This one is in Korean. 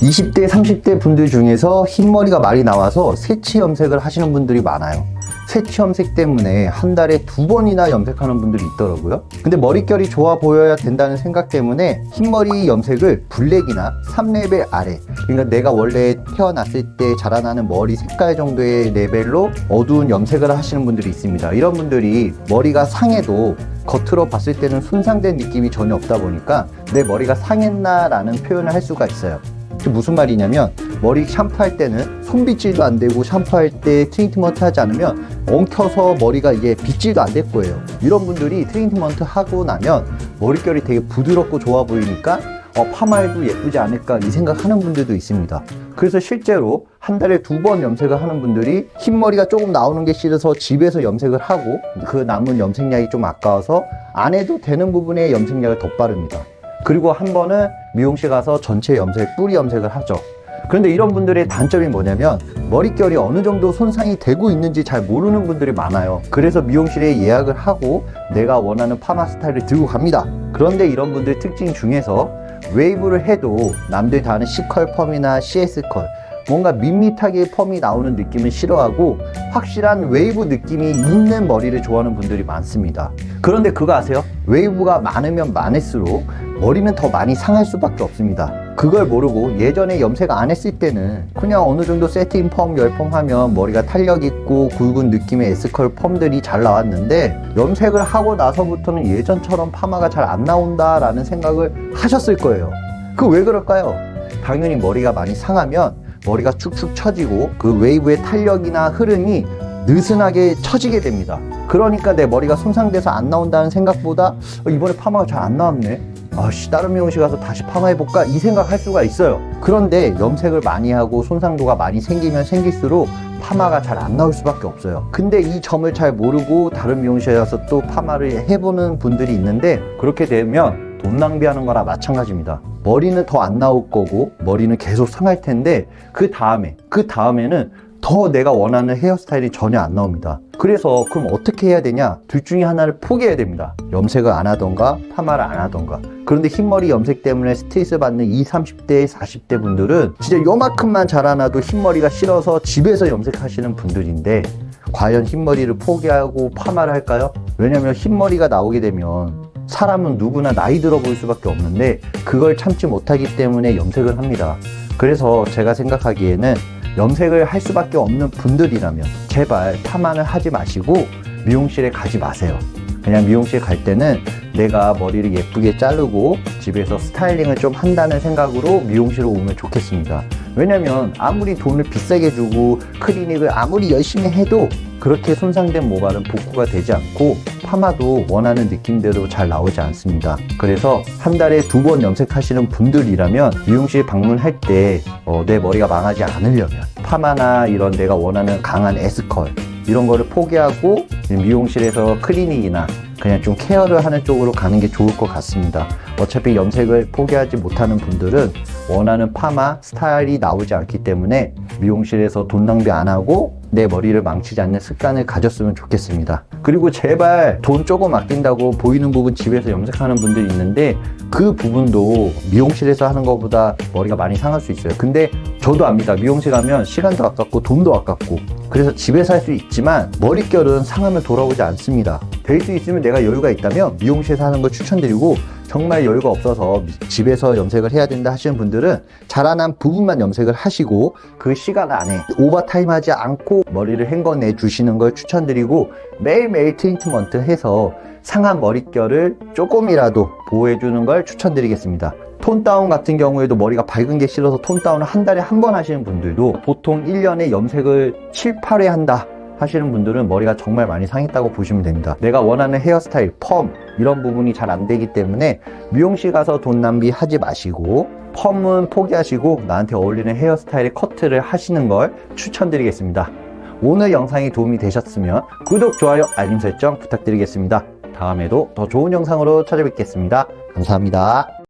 20대, 30대 분들 중에서 흰머리가 많이 나와서 새치 염색을 하시는 분들이 많아요. 새치 염색 때문에 한 달에 두 번이나 염색하는 분들이 있더라고요. 근데 머릿결이 좋아 보여야 된다는 생각 때문에 흰머리 염색을 블랙이나 3레벨 아래. 그러니까 내가 원래 태어났을 때 자라나는 머리 색깔 정도의 레벨로 어두운 염색을 하시는 분들이 있습니다. 이런 분들이 머리가 상해도 겉으로 봤을 때는 손상된 느낌이 전혀 없다 보니까 내 머리가 상했나라는 표현을 할 수가 있어요. 그 무슨 말이냐면 머리 샴푸할 때는 손빗질도 안 되고 샴푸할 때 트리트먼트 하지 않으면 엉켜서 머리가 이게 빗질도 안 될 거예요. 이런 분들이 트리트먼트 하고 나면 머릿결이 되게 부드럽고 좋아 보이니까 어, 파마해도 예쁘지 않을까 이 생각하는 분들도 있습니다. 그래서 실제로 한 달에 두 번 염색을 하는 분들이 흰머리가 조금 나오는 게 싫어서 집에서 염색을 하고 그 남은 염색약이 좀 아까워서 안 해도 되는 부분에 염색약을 덧바릅니다. 그리고 한 번은 미용실 가서 전체 염색, 뿌리 염색을 하죠. 그런데 이런 분들의 단점이 뭐냐면 머릿결이 어느 정도 손상이 되고 있는지 잘 모르는 분들이 많아요. 그래서 미용실에 예약을 하고 내가 원하는 파마 스타일을 들고 갑니다. 그런데 이런 분들 특징 중에서 웨이브를 해도 남들 다 하는 C컬 펌이나 CS 컬 뭔가 밋밋하게 펌이 나오는 느낌을 싫어하고 확실한 웨이브 느낌이 있는 머리를 좋아하는 분들이 많습니다. 그런데 그거 아세요? 웨이브가 많으면 많을수록 머리는 더 많이 상할 수밖에 없습니다. 그걸 모르고 예전에 염색 안 했을 때는 그냥 어느 정도 세팅 펌, 열펌 하면 머리가 탄력 있고 굵은 느낌의 S컬 펌들이 잘 나왔는데 염색을 하고 나서부터는 예전처럼 파마가 잘 안 나온다라는 생각을 하셨을 거예요. 그 왜 그럴까요? 당연히 머리가 많이 상하면 머리가 축축 처지고 그 웨이브의 탄력이나 흐름이 느슨하게 처지게 됩니다. 그러니까 내 머리가 손상돼서 안 나온다는 생각보다 어, 이번에 파마가 잘 안 나왔네. 아씨 다른 미용실 가서 다시 파마해볼까 이 생각할 수가 있어요. 그런데 염색을 많이 하고 손상도가 많이 생기면 생길수록 파마가 잘 안 나올 수밖에 없어요. 근데 이 점을 잘 모르고 다른 미용실에 가서 또 파마를 해보는 분들이 있는데 그렇게 되면 돈 낭비하는 거나 마찬가지입니다. 머리는 더 안 나올 거고 머리는 계속 상할 텐데 그 다음에 그 다음에는 더 내가 원하는 헤어스타일이 전혀 안 나옵니다. 그래서 그럼 어떻게 해야 되냐? 둘 중에 하나를 포기해야 됩니다. 염색을 안 하던가 파마를 안 하던가. 그런데 흰머리 염색 때문에 스트레스 받는 20, 30대, 40대 분들은 진짜 요만큼만 자라나도 흰머리가 싫어서 집에서 염색하시는 분들인데 과연 흰머리를 포기하고 파마를 할까요? 왜냐면 흰머리가 나오게 되면 사람은 누구나 나이 들어 보일 수밖에 없는데 그걸 참지 못하기 때문에 염색을 합니다. 그래서 제가 생각하기에는 염색을 할 수밖에 없는 분들이라면 제발 파마는 하지 마시고 미용실에 가지 마세요. 그냥 미용실 갈 때는 내가 머리를 예쁘게 자르고 집에서 스타일링을 좀 한다는 생각으로 미용실로 오면 좋겠습니다. 왜냐면 아무리 돈을 비싸게 주고 클리닉을 아무리 열심히 해도 그렇게 손상된 모발은 복구가 되지 않고 파마도 원하는 느낌대로 잘 나오지 않습니다. 그래서 한 달에 두 번 염색하시는 분들이라면 미용실 방문할 때 어, 내 머리가 망하지 않으려면 파마나 이런 내가 원하는 강한 S컬 이런 거를 포기하고 미용실에서 클리닉이나 그냥 좀 케어를 하는 쪽으로 가는 게 좋을 것 같습니다. 어차피 염색을 포기하지 못하는 분들은 원하는 파마 스타일이 나오지 않기 때문에 미용실에서 돈 낭비 안 하고 내 머리를 망치지 않는 습관을 가졌으면 좋겠습니다. 그리고 제발 돈 조금 아낀다고 보이는 부분 집에서 염색하는 분들이 있는데 그 부분도 미용실에서 하는 것보다 머리가 많이 상할 수 있어요. 근데 저도 압니다. 미용실 가면 시간도 아깝고 돈도 아깝고 그래서 집에서 할 수 있지만 머릿결은 상하면 돌아오지 않습니다. 될 수 있으면 내가 여유가 있다면 미용실에서 하는 걸 추천드리고 정말 여유가 없어서 집에서 염색을 해야 된다 하시는 분들은 자라난 부분만 염색을 하시고 그 시간 안에 오버타임 하지 않고 머리를 헹궈내 주시는 걸 추천드리고 매일매일 트리트먼트 해서 상한 머릿결을 조금이라도 보호해 주는 걸 추천드리겠습니다. 톤 다운 같은 경우에도 머리가 밝은 게 싫어서 톤 다운을 한 달에 한 번 하시는 분들도 보통 1년에 염색을 7, 8회 한다 하시는 분들은 머리가 정말 많이 상했다고 보시면 됩니다. 내가 원하는 헤어스타일, 펌 이런 부분이 잘 안 되기 때문에 미용실 가서 돈 낭비하지 마시고 펌은 포기하시고 나한테 어울리는 헤어스타일의 커트를 하시는 걸 추천드리겠습니다. 오늘 영상이 도움이 되셨으면 구독, 좋아요, 알림 설정 부탁드리겠습니다. 다음에도 더 좋은 영상으로 찾아뵙겠습니다. 감사합니다.